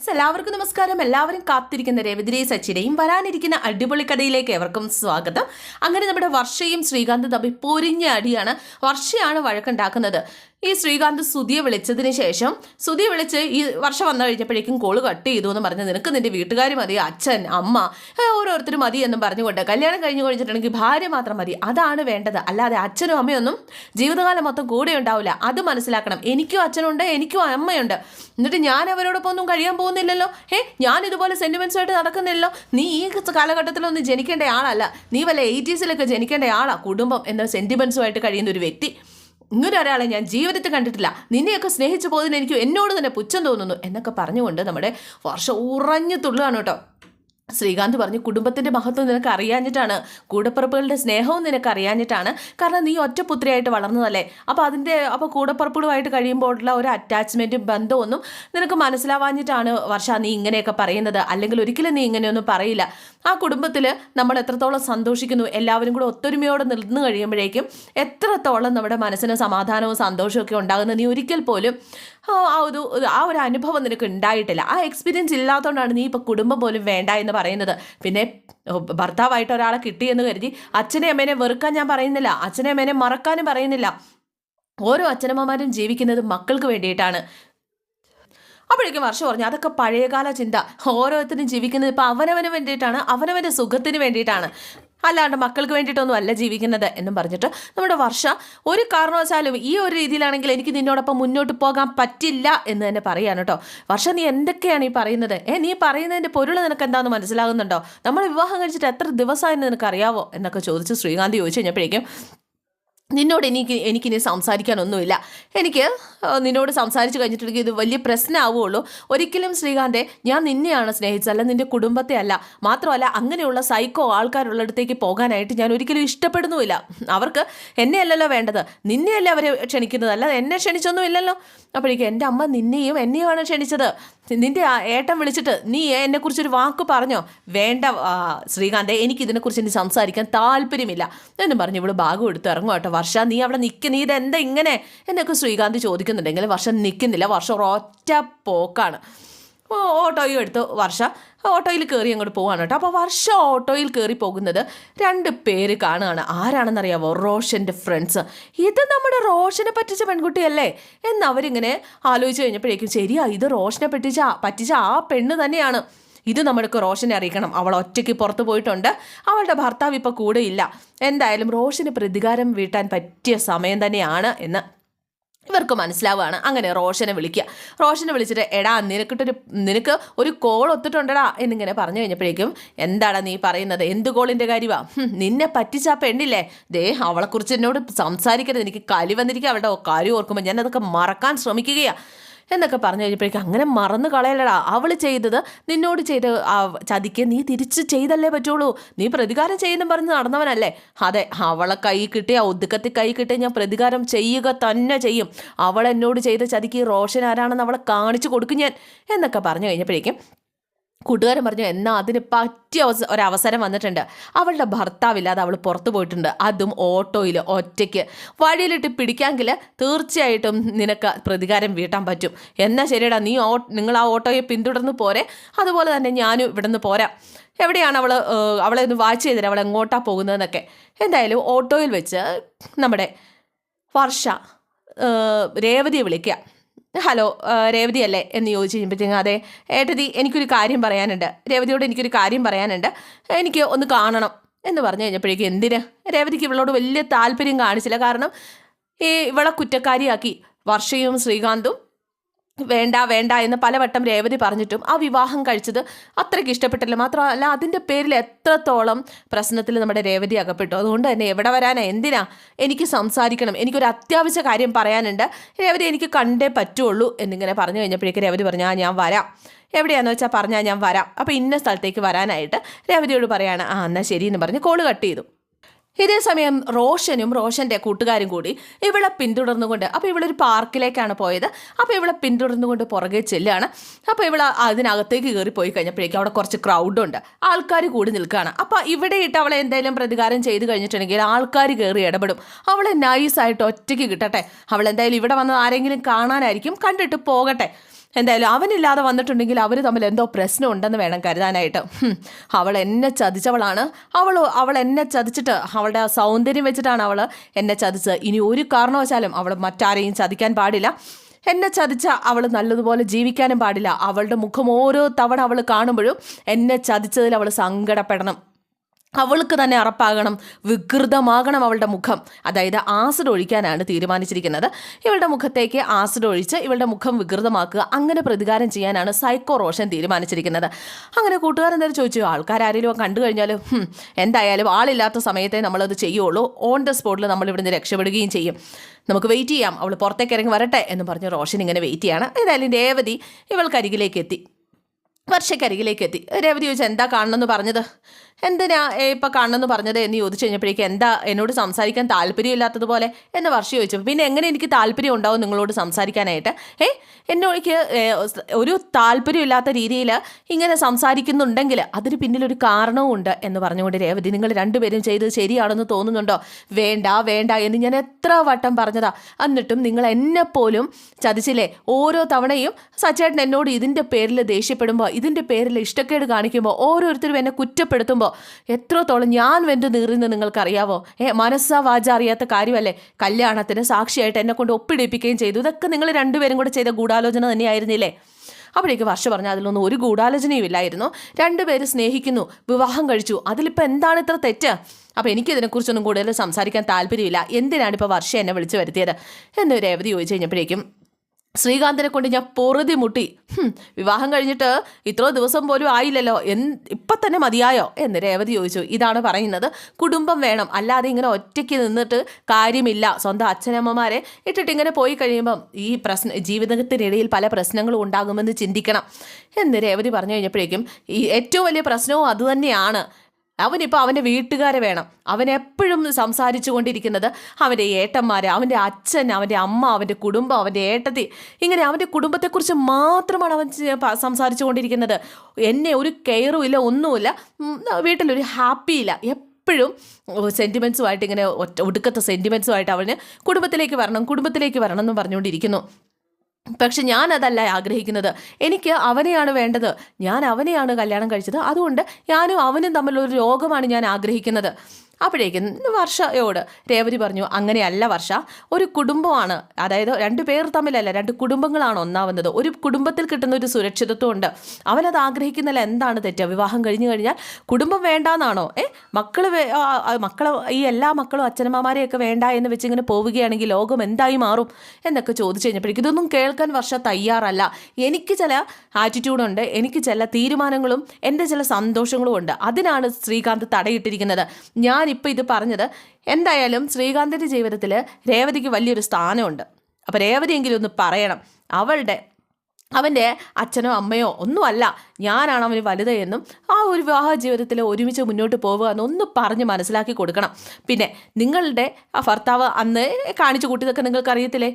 എല്ലാവർക്കും നമസ്കാരം. എല്ലാവരും കാത്തിരിക്കുന്ന രവിതിരെ സച്ചിനെയും വരാനിരിക്കുന്ന അടിപൊളി കഥയിലേക്ക് എവർക്കും സ്വാഗതം. അങ്ങനെ നമ്മുടെ വർഷയും ശ്രീകാന്തും തമ്മിൽ പൊരിഞ്ഞ അടിയാണ് വർഷയാണ് വഴക്കുണ്ടാക്കുന്നത്. ഈ ശ്രീകാന്ത് സുധിയെ വിളിച്ചതിന് ശേഷം സുധിയെ വിളിച്ച് ഈ വർഷം വന്നു കഴിഞ്ഞപ്പോഴേക്കും കോൾ കട്ട് ചെയ്തു എന്ന് പറഞ്ഞ് നിനക്ക് നിന്റെ വീട്ടുകാർ മതി അച്ഛൻ അമ്മ ഓരോരുത്തരും മതി എന്നും പറഞ്ഞുകൊണ്ട് കല്യാണം കഴിഞ്ഞു കഴിഞ്ഞിട്ടുണ്ടെങ്കിൽ ഭാര്യ മാത്രം മതി. അതാണ് വേണ്ടത്. അല്ലാതെ അച്ഛനും അമ്മയൊന്നും ജീവിതകാലം മൊത്തം കൂടെ ഉണ്ടാവില്ല. അത് മനസ്സിലാക്കണം. എനിക്കും അച്ഛനുണ്ട് എനിക്കും അമ്മയുണ്ട്. എന്നിട്ട് ഞാൻ അവരോടൊപ്പം ഒന്നും കഴിയാൻ പോകുന്നില്ലല്ലോ? ഏ ഞാൻ ഇതുപോലെ സെന്റിമെന്റ്സ് ആയിട്ട് നടക്കുന്നില്ലല്ലോ? നീ ഈ കാലഘട്ടത്തിലൊന്നും ജനിക്കേണ്ട ആളല്ല. നീ വല്ല എയ്റ്റീസിലൊക്കെ ജനിക്കേണ്ട ആളാ. കുടുംബം എന്ന സെന്റിമെന്റ്സുമായിട്ട് കഴിയുന്ന ഒരു വ്യക്തി. ഇങ്ങനെ ഒരാളെ ഞാൻ ജീവിതത്തിൽ കണ്ടിട്ടില്ല. നിന്നെയൊക്കെ സ്നേഹിച്ചു പോയതിന് എനിക്ക് എന്നോട് തന്നെ പുച്ഛം തോന്നുന്നു എന്നൊക്കെ പറഞ്ഞുകൊണ്ട് നമ്മുടെ വർഷം ഉറഞ്ഞു തുള്ളുകയാണ് കേട്ടോ. ശ്രീകാന്ത് പറഞ്ഞു കുടുംബത്തിന്റെ മഹത്വം നിനക്ക് അറിയാഞ്ഞിട്ടാണ് കൂടപ്പുറപ്പുകളുടെ സ്നേഹവും നിനക്ക് അറിയാഞ്ഞിട്ടാണ്. കാരണം നീ ഒറ്റപുത്രിയായിട്ട് വളർന്നതല്ലേ. അപ്പോൾ അതിന്റെ അപ്പോൾ കൂടപ്പുറപ്പുകളുമായിട്ട് കഴിയുമ്പോഴുള്ള ഒരു അറ്റാച്ച്മെന്റും ബന്ധമൊന്നും നിനക്ക് മനസ്സിലാവാഞ്ഞിട്ടാണ് വർഷ നീ ഇങ്ങനെയൊക്കെ പറയുന്നത്. അല്ലെങ്കിൽ ഒരിക്കലും നീ ഇങ്ങനെയൊന്നും പറയില്ല. ആ കുടുംബത്തിൽ നമ്മൾ എത്രത്തോളം സന്തോഷിക്കുന്നു എല്ലാവരും കൂടെ ഒത്തൊരുമയോടെ നിന്ന് കഴിയുമ്പോഴേക്കും എത്രത്തോളം നമ്മുടെ മനസ്സിന് സമാധാനവും സന്തോഷവും ഒക്കെ ഉണ്ടാകുന്നത് നീ ഒരിക്കൽ പോലും ആ ഒരു ആ ഒരു അനുഭവം നിനക്ക് ഉണ്ടായിട്ടില്ല. ആ എക്സ്പീരിയൻസ് ഇല്ലാത്തതുകൊണ്ടാണ് നീ ഇപ്പോൾ കുടുംബം പോലും വേണ്ട എന്ന് പറയുന്നത്. പിന്നെ ഭർത്താവായിട്ട് ഒരാളെ കിട്ടിയെന്ന് കരുതി അച്ഛനെ അമ്മേനെ വെറുക്കാൻ ഞാൻ പറയുന്നില്ല. അച്ഛനെ അമ്മേനെ മറക്കാനും പറയുന്നില്ല. ഓരോ അച്ഛനമ്മമാരും ജീവിക്കുന്നത് മക്കൾക്ക് വേണ്ടിയിട്ടാണ്. അപ്പോഴേക്കും വർഷം പറഞ്ഞു അതൊക്കെ പഴയകാല ചിന്ത. ഓരോരുത്തരും ജീവിക്കുന്നത് ഇപ്പം അവനവന് വേണ്ടിയിട്ടാണ്. അവനവന്റെ സുഖത്തിന് വേണ്ടിയിട്ടാണ്. അല്ലാണ്ട് മക്കൾക്ക് വേണ്ടിയിട്ടൊന്നും അല്ല ജീവിക്കുന്നത് എന്നും പറഞ്ഞിട്ട് നമ്മുടെ വർഷ ഒരു കാരണവശാലും ഈ ഒരു രീതിയിലാണെങ്കിൽ എനിക്ക് നിന്നോടൊപ്പം മുന്നോട്ട് പോകാൻ പറ്റില്ല എന്ന് തന്നെ പറയാണ് കേട്ടോ. വർഷ നീ എന്തൊക്കെയാണ് ഈ പറയുന്നത്? ഏ നീ പറയുന്നതിന്റെ പൊരുൾ നിനക്ക് എന്താണെന്ന് മനസ്സിലാകുന്നുണ്ടോ? നമ്മൾ വിവാഹം കഴിച്ചിട്ട് എത്ര ദിവസമായിരുന്നു നിനക്ക് അറിയാവോ എന്നൊക്കെ ചോദിച്ച് ശ്രീകാന്ത് ചോദിച്ചു കഴിഞ്ഞപ്പോഴേക്കും നിന്നോട് എനിക്ക് എനിക്കിനി സംസാരിക്കാനൊന്നുമില്ല. എനിക്ക് നിന്നോട് സംസാരിച്ചു കഴിഞ്ഞിട്ടുണ്ടെങ്കിൽ ഇത് വലിയ പ്രശ്നമാവുകയുള്ളൂ. ഒരിക്കലും ശ്രീകാന്തെ ഞാൻ നിന്നെയാണ് സ്നേഹിച്ചത്. അല്ല നിന്റെ കുടുംബത്തെ അല്ല. മാത്രമല്ല അങ്ങനെയുള്ള സൈക്കോ ആൾക്കാരുള്ളിടത്തേക്ക് പോകാനായിട്ട് ഞാൻ ഒരിക്കലും ഇഷ്ടപ്പെടുന്നുമില്ല. അവർക്ക് എന്നെയല്ലല്ലോ വേണ്ടത്. നിന്നെയല്ലേ അവരെ ക്ഷണിക്കുന്നത്? അല്ല എന്നെ ക്ഷണിച്ചൊന്നുമില്ലല്ലോ. അപ്പോഴേക്കും എന്റെ അമ്മ നിന്നെയും എന്നെയുമാണ് ക്ഷണിച്ചത്. നിന്റെ ഏട്ടൻ വിളിച്ചിട്ട് നീ എന്നെ കുറിച്ചൊരു വാക്ക് പറഞ്ഞോ? വേണ്ട ശ്രീകാന്തെ എനിക്ക് ഇതിനെക്കുറിച്ച് ഇനി സംസാരിക്കാൻ താല്പര്യമില്ല. എന്നും പറഞ്ഞ് ഇവിടെ ഭാഗം എടുത്ത് ഇറങ്ങും കേട്ടോ. വർഷ നീ അവിടെ നിൽക്ക നീ എന്താ ഇങ്ങനെ? എന്നൊക്കെ ശ്രീകാന്ത് ചോദിക്കുന്നുണ്ടെങ്കിൽ വർഷം നിൽക്കുന്നില്ല വർഷം ഒരൊറ്റ പോക്കാണ്. ഓ, ഓട്ടോയും എടുത്ത് വർഷ ഓട്ടോയിൽ കയറി അങ്ങോട്ട് പോവാണ് കേട്ടോ. അപ്പോൾ വർഷ ഓട്ടോയിൽ കയറി പോകുന്നത് രണ്ട് പേര് കാണുകയാണ്. ആരാണെന്നറിയാവോ? റോഷന്റെ ഫ്രണ്ട്സ്. ഇത് നമ്മുടെ റോഷനെ പറ്റിച്ച പെൺകുട്ടിയല്ലേ? എന്നവരിങ്ങനെ ആലോചിച്ച് കഴിഞ്ഞപ്പോഴേക്കും ശരിയാ ഇത് റോഷനെ പറ്റിച്ച പറ്റിച്ച ആ പെണ്ണ് തന്നെയാണ്. ഇത് നമ്മൾക്ക് റോഷനെ അറിയിക്കണം. അവൾ ഒറ്റയ്ക്ക് പുറത്തു പോയിട്ടുണ്ട്. അവളുടെ ഭർത്താവ് ഇപ്പോൾ കൂടെയില്ല എന്തായാലും റോഷന് പ്രതികാരം വീട്ടാൻ പറ്റിയ സമയം തന്നെയാണ് എന്ന് ഇവർക്ക് മനസ്സിലാവുകയാണ് അങ്ങനെ റോഷനെ വിളിക്കുക. റോഷനെ വിളിച്ചിട്ട് എടാ നിനക്കിട്ടൊരു നിനക്ക് ഒരു കോൾ ഒത്തിട്ടുണ്ടടാ എന്നിങ്ങനെ പറഞ്ഞു കഴിഞ്ഞപ്പോഴേക്കും എന്താടാ നീ പറയുന്നത്? എന്ത് കോളിന്റെ കാര്യമാ നിന്നെ പറ്റിച്ച പെണ്ണില്ലേ? ദേ അവളെക്കുറിച്ച് എന്നോട് സംസാരിക്കരുത്. എനിക്ക് കലി വന്നിരിക്കുക. അവളുടെ കാര്യം ഓർക്കുമ്പോൾ ഞാൻ അതൊക്കെ മറക്കാൻ ശ്രമിക്കുകയാണ് എന്നൊക്കെ പറഞ്ഞു കഴിഞ്ഞപ്പോഴേക്കും അങ്ങനെ മറന്നു കളയലടാ അവൾ ചെയ്തത് നിന്നോട് ചെയ്ത ചതിക്ക് നീ തിരിച്ച് ചെയ്തല്ലേ പറ്റുള്ളൂ. നീ പ്രതികാരം ചെയ്യുന്നു പറഞ്ഞ് നടന്നവനല്ലേ. അതെ അവളെ കൈ കിട്ടിയ ഒതുക്കത്തിൽ കൈ കിട്ടിയ ഞാൻ പ്രതികാരം ചെയ്യുക തന്നെ ചെയ്യും. അവൾ എന്നോട് ചെയ്ത ചതിക്ക് റോഷൻ ആരാണെന്ന് അവളെ കാണിച്ചു കൊടുക്കും ഞാൻ എന്നൊക്കെ പറഞ്ഞു കഴിഞ്ഞപ്പോഴേക്കും കൂട്ടുകാരൻ പറഞ്ഞു എന്നാൽ അതിന് പറ്റിയ ഒരവസരം വന്നിട്ടുണ്ട്. അവളുടെ ഭർത്താവില്ലാതെ അവൾ പുറത്തു പോയിട്ടുണ്ട്. അതും ഓട്ടോയിൽ ഒറ്റയ്ക്ക്. വഴിയിലിട്ട് പിടിക്കാമെങ്കിൽ തീർച്ചയായിട്ടും നിനക്ക് പ്രതികാരം വീട്ടാൻ പറ്റും. എന്നാൽ ശരിയടാ നീ ഓ നിങ്ങൾ ആ ഓട്ടോയെ പിന്തുടർന്ന് പോരെ. അതുപോലെ തന്നെ ഞാനും ഇവിടുന്ന് പോരാം. എവിടെയാണ് അവൾ അവളെ ഒന്ന് വാച്ച് ചെയ്തത് അവൾ എങ്ങോട്ടാണ് പോകുന്നതെന്നൊക്കെ. എന്തായാലും ഓട്ടോയിൽ വെച്ച് നമ്മുടെ വർഷ രേവതിയെ വിളിക്കുക ഹലോ രേവതി അല്ലേ എന്ന് ചോദിച്ചു കഴിയുമ്പോഴത്തേക്കും അതെ ഏട്ടതി എനിക്കൊരു കാര്യം പറയാനുണ്ട്. രേവതിയോട് എനിക്കൊരു കാര്യം പറയാനുണ്ട്. എനിക്ക് ഒന്ന് കാണണം എന്ന് പറഞ്ഞു കഴിഞ്ഞപ്പോഴേക്കും എന്തിന്? രേവതിക്ക് ഇവളോട് വലിയ താല്പര്യം കാണിച്ചില്ല. കാരണം ഈ ഇവളെ കുറ്റക്കാരിയാക്കി വർഷയും ശ്രീകാന്തും വേണ്ട വേണ്ട എന്ന് പലവട്ടം രേവതി പറഞ്ഞിട്ടും ആ വിവാഹം കഴിച്ചത് അത്രയ്ക്ക് ഇഷ്ടപ്പെട്ടില്ല. മാത്രമല്ല അതിന്റെ പേരിൽ എത്രത്തോളം പ്രശ്നത്തിൽ നമ്മുടെ രേവതി അകപ്പെട്ടു. അതുകൊണ്ട് തന്നെ എവിടെ വരാനാ എന്തിനാ? എനിക്ക് സംസാരിക്കണം. എനിക്കൊരു അത്യാവശ്യ കാര്യം പറയാനുണ്ട്. രേവതി എനിക്ക് കണ്ടേ പറ്റുള്ളൂ എന്നിങ്ങനെ പറഞ്ഞു കഴിഞ്ഞപ്പോഴേക്ക് രേവതി പറഞ്ഞു ആ ഞാൻ വരാം. എവിടെയാണെന്ന് വെച്ചാൽ പറഞ്ഞാൽ ഞാൻ വരാം. അപ്പോൾ ഇന്ന സ്ഥലത്തേക്ക് വരാനായിട്ട് രേവതിയോട് പറയാണ് ആ എന്നാൽ ശരി എന്ന് പറഞ്ഞ് കോൾ കട്ട് ചെയ്തു. ഇതേ സമയം റോഷനും റോഷന്റെ കൂട്ടുകാരും കൂടി ഇവളെ പിന്തുടർന്നുകൊണ്ട് അപ്പോൾ ഇവളൊരു പാർക്കിലേക്കാണ് പോയത്. അപ്പോൾ ഇവളെ പിന്തുടർന്നുകൊണ്ട് പുറകെ ചെല്ലുകയാണ് അപ്പോൾ ഇവൾ അതിനകത്തേക്ക് കയറി പോയി കഴിഞ്ഞപ്പോഴേക്കും അവിടെ കുറച്ച് ക്രൗഡുണ്ട് ആൾക്കാർ കൂടി നിൽക്കുകയാണ് അപ്പോൾ ഇവിടെ ഇട്ട് അവളെ എന്തെങ്കിലും പ്രതികാരം ചെയ്ത് കഴിഞ്ഞിട്ടുണ്ടെങ്കിൽ ആൾക്കാർ കയറി ഇടപെടും. അവളെ നൈസായിട്ട് ഒറ്റയ്ക്ക് കിട്ടട്ടെ. അവൾ എന്തായാലും ഇവിടെ വന്ന് ആരെങ്കിലും കാണാനായിരിക്കും. കണ്ടിട്ട് പോകട്ടെ. എന്തായാലും അവനില്ലാതെ വന്നിട്ടുണ്ടെങ്കിൽ അവർ തമ്മിൽ എന്തോ പ്രശ്നം ഉണ്ടെന്ന് വേണം കരുതാനായിട്ട്. അവൾ എന്നെ ചതിച്ചവളാണ്. അവൾ അവൾ എന്നെ ചതിച്ചിട്ട് അവളുടെ സൗന്ദര്യം വെച്ചിട്ടാണ് അവൾ എന്നെ ചതിച്ചത്. ഇനി ഒരു കാരണവശാലും അവൾ മറ്റാരെയും ചതിക്കാൻ പാടില്ല. എന്നെ ചതിച്ച അവൾ നല്ലതുപോലെ ജീവിക്കാനും പാടില്ല. അവളുടെ മുഖം ഓരോ തവണ അവൾ കാണുമ്പോഴും എന്നെ ചതിച്ചതിൽ അവൾ സങ്കടപ്പെടണം. അവൾക്ക് തന്നെ അറപ്പാകണം വികൃതമാകണം അവളുടെ മുഖം. അതായത് ആസിഡ് ഒഴിക്കാനാണ് തീരുമാനിച്ചിരിക്കുന്നത്. ഇവളുടെ മുഖത്തേക്ക് ആസിഡ് ഒഴിച്ച് ഇവളുടെ മുഖം വികൃതമാക്കുക അങ്ങനെ പ്രതികാരം ചെയ്യാനാണ് സൈക്കോ റോഷൻ തീരുമാനിച്ചിരിക്കുന്നത്. അങ്ങനെ കൂട്ടുകാരൻ എന്തായാലും ചോദിച്ചു ആൾക്കാർ ആരെങ്കിലും കണ്ടു കഴിഞ്ഞാലും "ഹും, എന്തായാലും ആളില്ലാത്ത സമയത്തെ നമ്മളത് ചെയ്യുള്ളൂ. ഓൺ ദ സ്പോട്ടിൽ നമ്മൾ ഇവിടുന്ന് രക്ഷപ്പെടുകയും ചെയ്യും. നമുക്ക് വെയിറ്റ് ചെയ്യാം. അവൾ പുറത്തേക്ക് ഇറങ്ങി വരട്ടെ എന്ന് പറഞ്ഞ് റോഷൻ ഇങ്ങനെ വെയിറ്റ് ചെയ്യാണ്. ഏതായാലും രേവതി ഇവൾക്കരികിലേക്ക് എത്തി. വർഷക്കരികിലേക്ക് എത്തി. രേവതി ചോദിച്ചാൽ എന്താ കാണണമെന്ന് പറഞ്ഞത്? എന്തിനാ ഇപ്പം കാണണമെന്ന് പറഞ്ഞത് എന്ന് ചോദിച്ചു കഴിഞ്ഞപ്പോഴേക്കും എന്താ എന്നോട് സംസാരിക്കാൻ താല്പര്യമില്ലാത്തതുപോലെ എന്ന് വർഷ ചോദിച്ചു. പിന്നെ എങ്ങനെ എനിക്ക് താല്പര്യം ഉണ്ടാവും നിങ്ങളോട് സംസാരിക്കാനായിട്ട്? ഏ എന്നോക്ക് ഒരു താല്പര്യമില്ലാത്ത രീതിയിൽ ഇങ്ങനെ സംസാരിക്കുന്നുണ്ടെങ്കിൽ അതിന് പിന്നിലൊരു കാരണവും ഉണ്ട് എന്ന് പറഞ്ഞുകൊണ്ട് രേവതി നിങ്ങൾ രണ്ടുപേരും ചെയ്തത് ശരിയാണെന്ന് തോന്നുന്നുണ്ടോ? വേണ്ട വേണ്ട എന്ന് ഞാൻ എത്ര വട്ടം പറഞ്ഞതാ. എന്നിട്ടും നിങ്ങൾ എന്നെപ്പോലും ചതിച്ചില്ലേ? ഓരോ തവണയും സച്ചേട്ടൻ എന്നോട് ഇതിന്റെ പേരിൽ ദേഷ്യപ്പെടുമ്പോൾ ഇതിന്റെ പേരിൽ ഇഷ്ടക്കേട് കാണിക്കുമ്പോൾ ഓരോരുത്തരും എന്നെ കുറ്റപ്പെടുത്തുമ്പോൾ എത്രത്തോളം ഞാൻ വെന്ത് നീറിയെന്ന് നിങ്ങൾക്കറിയാവോ? ഏ മനസ്സാ വാച അറിയാത്ത കാര്യമല്ലേ? കല്യാണത്തിന് സാക്ഷിയായിട്ട് എന്നെ കൊണ്ട് ഒപ്പിടിപ്പിക്കുകയും ചെയ്തു. ഇതൊക്കെ നിങ്ങൾ രണ്ടുപേരും കൂടെ ചെയ്ത ഗൂഢാലോചന തന്നെയായിരുന്നില്ലേ? അവിടേക്ക് വർഷ പറഞ്ഞു അതിലൊന്നും ഒരു ഗൂഢാലോചനയും ഇല്ലായിരുന്നു. രണ്ടുപേര് സ്നേഹിക്കുന്നു വിവാഹം കഴിച്ചു. അതിലിപ്പോൾ എന്താണ് ഇത്ര തെറ്റ്? അപ്പോൾ എനിക്കിതിനെക്കുറിച്ചൊന്നും കൂടുതൽ സംസാരിക്കാൻ താല്പര്യമില്ല. എന്തിനാണ് ഇപ്പോൾ വർഷ എന്നെ വിളിച്ചു വരുത്തിയത്? എന്ന് രേവതി ചോദിച്ചു കഴിഞ്ഞപ്പോഴേക്കും ശ്രീകാന്തിനെ കൊണ്ട് ഞാൻ പൊറുതി മുട്ടി. വിവാഹം കഴിഞ്ഞിട്ട് ഇത്രോ ദിവസം പോലും ആയില്ലല്ലോ. എൻ ഇപ്പം തന്നെ മതിയായോ? എന്ന് രേവതി ചോദിച്ചു. ഇതാണ് പറയുന്നത്. കുടുംബം വേണം. അല്ലാതെ ഇങ്ങനെ ഒറ്റയ്ക്ക് നിന്നിട്ട് കാര്യമില്ല. സ്വന്തം അച്ഛനമ്മമാരെ ഇട്ടിട്ട് ഇങ്ങനെ പോയി കഴിയുമ്പം ഈ പ്രശ്ന ജീവിതത്തിനിടയിൽ പല പ്രശ്നങ്ങളും ഉണ്ടാകുമെന്ന് ചിന്തിക്കണം. എന്ന് രേവതി പറഞ്ഞു കഴിഞ്ഞപ്പോഴേക്കും ഈ ഏറ്റവും വലിയ പ്രശ്നവും അതുതന്നെയാണ് അവനിപ്പോൾ അവന്റെ വീട്ടുകാരെ വേണം. അവൻ എപ്പോഴും സംസാരിച്ചു കൊണ്ടിരിക്കുന്നത് അവന്റെ ഏട്ടന്മാർ അവന്റെ അച്ഛൻ അവന്റെ അമ്മ അവന്റെ കുടുംബം അവന്റെ ഏട്ടത്തി. ഇങ്ങനെ അവന്റെ കുടുംബത്തെക്കുറിച്ച് മാത്രമാണ് അവൻ സംസാരിച്ചു കൊണ്ടിരിക്കുന്നത്. എന്നെ ഒരു കെയറും ഇല്ല ഒന്നുമില്ല. വീട്ടിലൊരു ഹാപ്പി ഇല്ല എപ്പോഴും സെന്റിമെൻസുമായിട്ട് ഇങ്ങനെ ഒറ്റ ഒടുക്കത്തെ സെന്റിമെൻസുമായിട്ട് അവന് കുടുംബത്തിലേക്ക് വരണം കുടുംബത്തിലേക്ക് വരണം എന്ന് പറഞ്ഞുകൊണ്ടിരിക്കുന്നു. പക്ഷെ ഞാൻ അതല്ല ആഗ്രഹിക്കുന്നത്. എനിക്ക് അവനെയാണ് വേണ്ടത്. ഞാൻ അവനെയാണ് കല്യാണം കഴിച്ചത്. അതുകൊണ്ട് ഞാനും അവനും തമ്മിലൊരു രോഗമാണ് ഞാൻ ആഗ്രഹിക്കുന്നത്. അപ്പോഴേക്കും വർഷയോട് രേവതി പറഞ്ഞു അങ്ങനെയല്ല വർഷ ഒരു കുടുംബമാണ് അതായത് രണ്ട് പേർ തമ്മിലല്ല രണ്ട് കുടുംബങ്ങളാണ് ഒന്നാവുന്നത്. ഒരു കുടുംബത്തിൽ കിട്ടുന്ന ഒരു സുരക്ഷിതത്വം ഉണ്ട്. അവനത് ആഗ്രഹിക്കുന്നില്ല എന്താണ് തെറ്റ്? വിവാഹം കഴിഞ്ഞു കഴിഞ്ഞാൽ കുടുംബം വേണ്ടാന്നാണോ? ഏ മക്കൾ മക്കൾ ഈ എല്ലാ മക്കളും അച്ഛനമ്മമാരെയൊക്കെ വേണ്ട എന്ന് വെച്ച് ഇങ്ങനെ പോവുകയാണെങ്കിൽ ലോകം എന്തായി മാറും? എന്നൊക്കെ ചോദിച്ചു കഴിഞ്ഞപ്പോഴേക്കും ഇതൊന്നും കേൾക്കാൻ വർഷ തയ്യാറല്ല. എനിക്ക് ചില ആറ്റിറ്റ്യൂഡുണ്ട് എനിക്ക് ചില തീരുമാനങ്ങളും എന്റെ ചില സന്തോഷങ്ങളും ഉണ്ട്. അതിനാണ് ശ്രീകാന്ത് തടയിട്ടിരിക്കുന്നത്. ഞാനിപ്പോൾ ഇത് പറഞ്ഞത് എന്തായാലും ശ്രീകാന്തിന്റെ ജീവിതത്തിൽ രേവതിക്ക് വലിയൊരു സ്ഥാനമുണ്ട്. അപ്പോൾ രേവതിയെങ്കിലും ഒന്ന് പറയണം. അവളുടെ അവന്റെ അച്ഛനോ അമ്മയോ ഒന്നുമല്ല. ഞാനാണ് അവന് വലുത് എന്നും ആ ഒരു വിവാഹ ജീവിതത്തിൽ ഒരുമിച്ച് മുന്നോട്ട് പോവുക എന്നൊന്ന് പറഞ്ഞ് മനസ്സിലാക്കി കൊടുക്കണം. പിന്നെ നിങ്ങളുടെ ആ ഭർത്താവ് അന്ന് കാണിച്ചു കൂട്ടിയതൊക്കെ നിങ്ങൾക്ക് അറിയത്തില്ലേ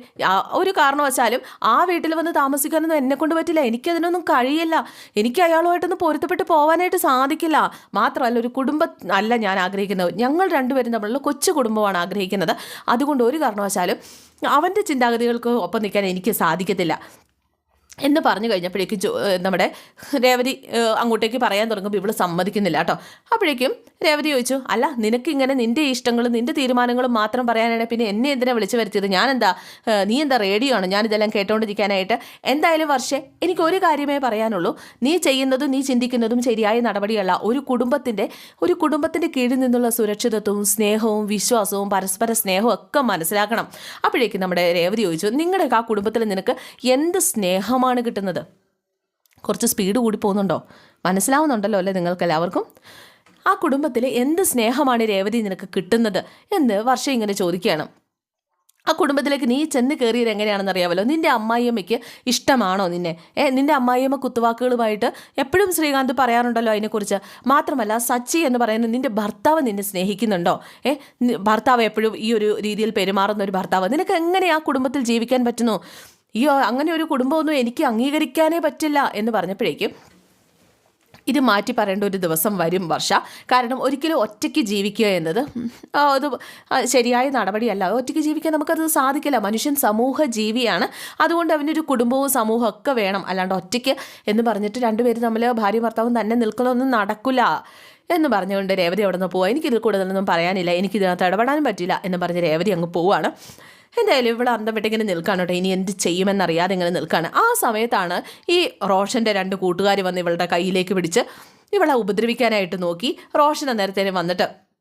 ഒരു കാരണവശാലും ആ വീട്ടിൽ വന്ന് താമസിക്കാനൊന്നും എന്നെ കൊണ്ട് പറ്റില്ല. എനിക്കതിനൊന്നും കഴിയില്ല. എനിക്ക് അയാളുമായിട്ടൊന്ന് പൊരുത്തപ്പെട്ട് പോകാനായിട്ട് സാധിക്കില്ല. മാത്രമല്ല ഒരു കുടുംബം അല്ല ഞാൻ ആഗ്രഹിക്കുന്നത്. ഞങ്ങൾ രണ്ടുപേരും തമ്മിലുള്ള കൊച്ചു കുടുംബമാണ് ആഗ്രഹിക്കുന്നത്. അതുകൊണ്ട് ഒരു കാരണവശാലും അവന്റെ ചിന്താഗതികൾക്ക് ഒപ്പം നിൽക്കാൻ എനിക്ക് സാധിക്കത്തില്ല. എന്ന് പറഞ്ഞു കഴിഞ്ഞപ്പോഴേക്കും നമ്മുടെ രേവതി അങ്ങോട്ടേക്ക് പറയാൻ തുടങ്ങുമ്പോൾ ഇവൾ സമ്മതിക്കുന്നില്ല കേട്ടോ. അപ്പോഴേക്കും രേവതി ചോദിച്ചു അല്ല നിനക്കിങ്ങനെ നിന്റെ ഇഷ്ടങ്ങളും നിന്റെ തീരുമാനങ്ങളും മാത്രം പറയാനാണ് പിന്നെ എന്നെ എന്തിനാ വിളിച്ചു വരുത്തിയത്? ഞാൻ എന്താ നീ എന്താ റേഡിയോ ആണ്? ഞാൻ ഇതെല്ലാം കേട്ടോണ്ടിരിക്കാനായിട്ട്. എന്തായാലും വർഷേ എനിക്ക് ഒരു കാര്യമേ പറയാനുള്ളൂ. നീ ചെയ്യുന്നതും നീ ചിന്തിക്കുന്നതും ശരിയായ നടപടിയല്ല. ഒരു കുടുംബത്തിന്റെ ഒരു കുടുംബത്തിന്റെ കീഴിൽ നിന്നുള്ള സുരക്ഷിതത്വവും സ്നേഹവും വിശ്വാസവും പരസ്പര സ്നേഹവും ഒക്കെ മനസ്സിലാക്കണം. അപ്പോഴേക്കും നമ്മുടെ രേവതി ചോദിച്ചു നിങ്ങളുടെ ആ കുടുംബത്തിൽ നിനക്ക് എന്ത് സ്നേഹമാണ് കിട്ടുന്നത്. കുറച്ച് സ്പീഡ് കൂടി പോകുന്നുണ്ടോ? മനസ്സിലാവുന്നുണ്ടല്ലോ അല്ലേ നിങ്ങൾക്കെല്ലാവർക്കും? ആ കുടുംബത്തിൽ എന്ത് സ്നേഹമാണ് രേവതി നിനക്ക് കിട്ടുന്നത് എന്ന് വർഷ ഇങ്ങനെ ചോദിക്കുകയാണ്. ആ കുടുംബത്തിലേക്ക് നീ ചെന്ന് കയറിയത് എങ്ങനെയാണെന്ന് അറിയാമല്ലോ? നിന്റെ അമ്മായിയമ്മയ്ക്ക് ഇഷ്ടമാണോ നിന്നെ? ഏ നിന്റെ അമ്മായിയമ്മ കുത്തുവാക്കുകളുമായിട്ട് എപ്പോഴും ശ്രീകാന്ത് പറയാറുണ്ടല്ലോ അതിനെക്കുറിച്ച്. മാത്രമല്ല സച്ചി എന്ന് പറയുന്ന നിന്റെ ഭർത്താവ് നിന്നെ സ്നേഹിക്കുന്നുണ്ടോ? ഏ ഭർത്താവ് എപ്പോഴും ഈ ഒരു രീതിയിൽ പെരുമാറുന്ന ഒരു ഭർത്താവ്. നിനക്ക് എങ്ങനെ ആ കുടുംബത്തിൽ ജീവിക്കാൻ പറ്റുന്നു? ഈ അങ്ങനെ ഒരു കുടുംബമൊന്നും എനിക്ക് അംഗീകരിക്കാനേ പറ്റില്ല എന്ന് പറഞ്ഞപ്പോഴേക്കും ഇത് മാറ്റി പറയേണ്ട ഒരു ദിവസം വരും വർഷ. കാരണം ഒരിക്കലും ഒറ്റയ്ക്ക് ജീവിക്കുക എന്നത് അത് ശരിയായ നടപടിയല്ല. ഒറ്റയ്ക്ക് ജീവിക്കാൻ നമുക്കത് സാധിക്കില്ല. മനുഷ്യൻ സമൂഹ ജീവിയാണ്. അതുകൊണ്ട് അവനൊരു കുടുംബവും സമൂഹവും ഒക്കെ വേണം. അല്ലാണ്ട് ഒറ്റയ്ക്ക് എന്ന് പറഞ്ഞിട്ട് രണ്ടുപേരും തമ്മിൽ ഭാര്യ ഭർത്താവും തന്നെ നിൽക്കണമൊന്നും നടക്കില്ല. എന്ന് പറഞ്ഞുകൊണ്ട് രേവതി അവിടെ നിന്ന് പോവാം. എനിക്കിത് കൂടുതലൊന്നും പറയാനില്ല. എനിക്കിതിനകത്ത് ഇടപെടാനും പറ്റില്ല എന്ന് പറഞ്ഞ് രേവതി അങ്ങ് പോവാണ്. എന്തായാലും ഇവിടെ അന്തം വിട്ടിങ്ങനെ നിൽക്കാണ് കേട്ടോ. ഇനി എന്ത് ചെയ്യുമെന്നറിയാതെ ഇങ്ങനെ നിൽക്കുകയാണ് ആ സമയത്താണ് ഈ റോഷന്റെ രണ്ട് കൂട്ടുകാർ വന്ന് ഇവളുടെ കയ്യിലേക്ക് പിടിച്ച് ഇവളെ ഉപദ്രവിക്കാനായിട്ട് നോക്കി. റോഷൻ അന്നേരത്തേനും വന്നിട്ട്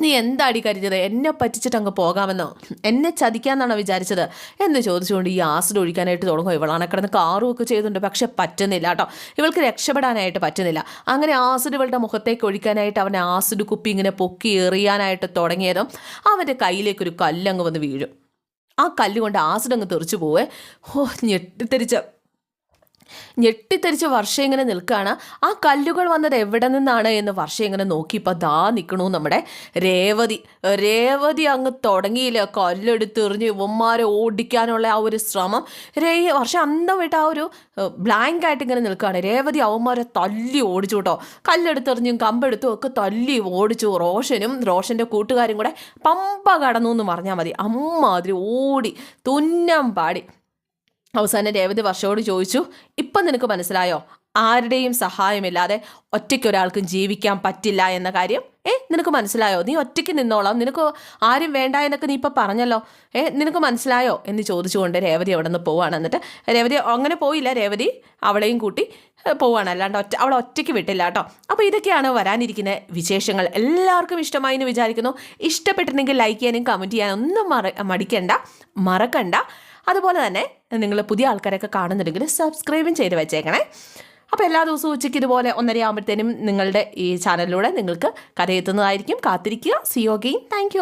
നീ എന്താടി കരുതിയത്? എന്നെ പറ്റിച്ചിട്ട് അങ്ങ് പോകാമെന്നോ? എന്നെ ചതിക്കാന്നാണോ വിചാരിച്ചത്? എന്ന് ചോദിച്ചുകൊണ്ട് ഈ ആസിഡ് ഒഴിക്കാനായിട്ട് തുടങ്ങും. ഇവളാണ് കിടന്ന് കാറും ഒക്കെ ചെയ്തുണ്ട് പക്ഷെ പറ്റുന്നില്ല കേട്ടോ. ഇവൾക്ക് രക്ഷപ്പെടാനായിട്ട് പറ്റുന്നില്ല. അങ്ങനെ ആസിഡ് ഇവളുടെ മുഖത്തേക്ക് ഒഴിക്കാനായിട്ട് അവൻ ആസിഡ് കുപ്പി ഇങ്ങനെ പൊക്കി എറിയാനായിട്ട് തുടങ്ങിയതും അവന്റെ കയ്യിലേക്കൊരു കല്ലങ്ങ് വന്ന് വീഴും. ആ കല്ലുകൊണ്ട് ആസിഡ് അങ്ങ് തെറിച്ചു പോവേ. ഓ ഞെട്ടിത്തെറിച്ച ഞെട്ടിത്തെറിച്ച് വർഷം ഇങ്ങനെ നിൽക്കുകയാണ്. ആ കല്ലുകൾ വന്നത് എവിടെ നിന്നാണ് എന്ന് വർഷം ഇങ്ങനെ നോക്കിയപ്പോൾ ദാ നിൽക്കണു നമ്മുടെ രേവതി. രേവതി അങ്ങ് തുടങ്ങിയില്ല കല്ലെടുത്തെറിഞ്ഞ് ഇവന്മാരെ ഓടിക്കാനുള്ള ആ ഒരു ശ്രമം. രേ വർഷം അന്തം വിട്ട് ആ ഒരു ബ്ലാങ്ക് ആയിട്ട് ഇങ്ങനെ നിൽക്കുകയാണ്. രേവതി അവന്മാരെ തല്ലി ഓടിച്ചു കേട്ടോ. കല്ലെടുത്തെറിഞ്ഞും കമ്പെടുത്തും ഒക്കെ തല്ലി ഓടിച്ചു. റോഷനും റോഷന്റെ കൂട്ടുകാരും കൂടെ പമ്പ കടന്നു എന്ന് പറഞ്ഞാൽ മതി. അമ്മാതിരി ഓടി തുന്നം പാടി. അവസാനം രേവതി വർഷയോട് ചോദിച്ചു ഇപ്പം നിനക്ക് മനസ്സിലായോ? ആരുടെയും സഹായമില്ലാതെ ഒറ്റയ്ക്ക് ഒരാൾക്കും ജീവിക്കാൻ പറ്റില്ല എന്ന കാര്യം? ഏ നിനക്ക് മനസ്സിലായോ? നീ ഒറ്റയ്ക്ക് നിന്നോളാം. നിനക്ക് ആരും വേണ്ട എന്നൊക്കെ നീ ഇപ്പം പറഞ്ഞല്ലോ. ഏ നിനക്ക് മനസ്സിലായോ? എന്ന് ചോദിച്ചുകൊണ്ട് രേവതി അവിടെ നിന്ന് പോവാണ്. എന്നിട്ട് രേവതി അങ്ങനെ പോയില്ല. രേവതി അവളെയും കൂട്ടി പോവുകയാണ് പോവാണ്. അല്ലാണ്ട് ഒറ്റ അവളെ ഒറ്റയ്ക്ക് വിട്ടില്ല കേട്ടോ. അപ്പോൾ ഇതൊക്കെയാണ് വരാനിരിക്കുന്ന വിശേഷങ്ങൾ. എല്ലാവർക്കും ഇഷ്ടമായി എന്ന് വിചാരിക്കുന്നു. ഇഷ്ടപ്പെട്ടിട്ടുണ്ടെങ്കിൽ ലൈക്ക് ചെയ്യാനും കമന്റ് ചെയ്യാനും ഒന്നും മറ മടിക്കണ്ട. മറക്കണ്ട. അതുപോലെ തന്നെ നിങ്ങൾ പുതിയ ആൾക്കാരൊക്കെ കാണുന്നുണ്ടെങ്കിൽ സബ്സ്ക്രൈബും ചെയ്ത് വെച്ചേക്കണേ. അപ്പോൾ എല്ലാ ദിവസവും ഉച്ചയ്ക്ക് ഇതുപോലെ ഒന്നര ആകുമ്പോഴത്തേനും നിങ്ങളുടെ ഈ ചാനലിലൂടെ നിങ്ങൾക്ക് കഥയെത്തുന്നതായിരിക്കും കാത്തിരിക്കുക. സിയോ ഗെയിം താങ്ക്